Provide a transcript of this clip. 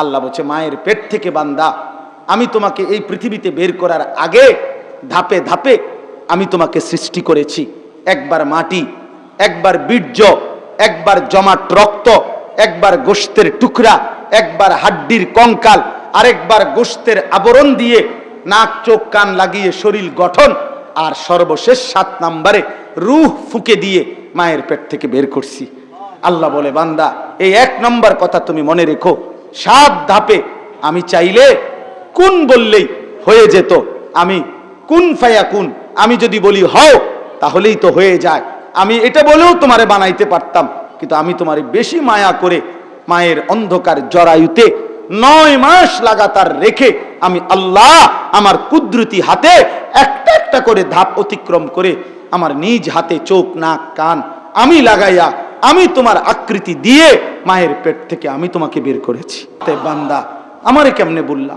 আল্লাহ বলছে, মায়ের পেট থেকে বান্দা, আমি তোমাকে এই পৃথিবীতে বের করার আগে ধাপে ধাপে আমি তোমাকে সৃষ্টি করেছি। একবার মাটি, একবার বীর্য, একবার জমাট রক্ত, একবার গোস্তের টুকরা, একবার হাড্ডির কঙ্কাল, আরেকবার গোস্তের আবরণ দিয়ে নাক, চোখ, কান লাগিয়ে শরীর গঠন, আর সর্বশেষ সাত নাম্বারে রুহ ফুকে দিয়ে মায়ের পেট থেকে বের করছি। আল্লাহ বলে, বান্দা, এই এক নম্বর কথা তুমি মনে রেখো সাত ধাপে। আমি চাইলে কোন বললেই হয়ে যেত। আমি কোন ফায়া কোন। আমি যদি বলি হও, তাহলেই তো হয়ে যায়। আমি এটা বলেও তোমারে বানাইতে পারতাম। কিন্তু আমি তোমারে বেশি মায়া করে মায়ের অন্ধকার জরায়ুতে নয় মাস লাগাতার রেখে আমি আল্লাহ আমার কুদরতি হাতে একটা একটা করে ধাপ অতিক্রম করে আমার নিজ হাতে চোখ, নাক, কান আমি লাগাইয়া আমি তোমার আকৃতি দিয়ে মায়ের পেট থেকে আমি তোমাকে বের করেছি। তাই বান্দা, আমারে কেমনে বললা?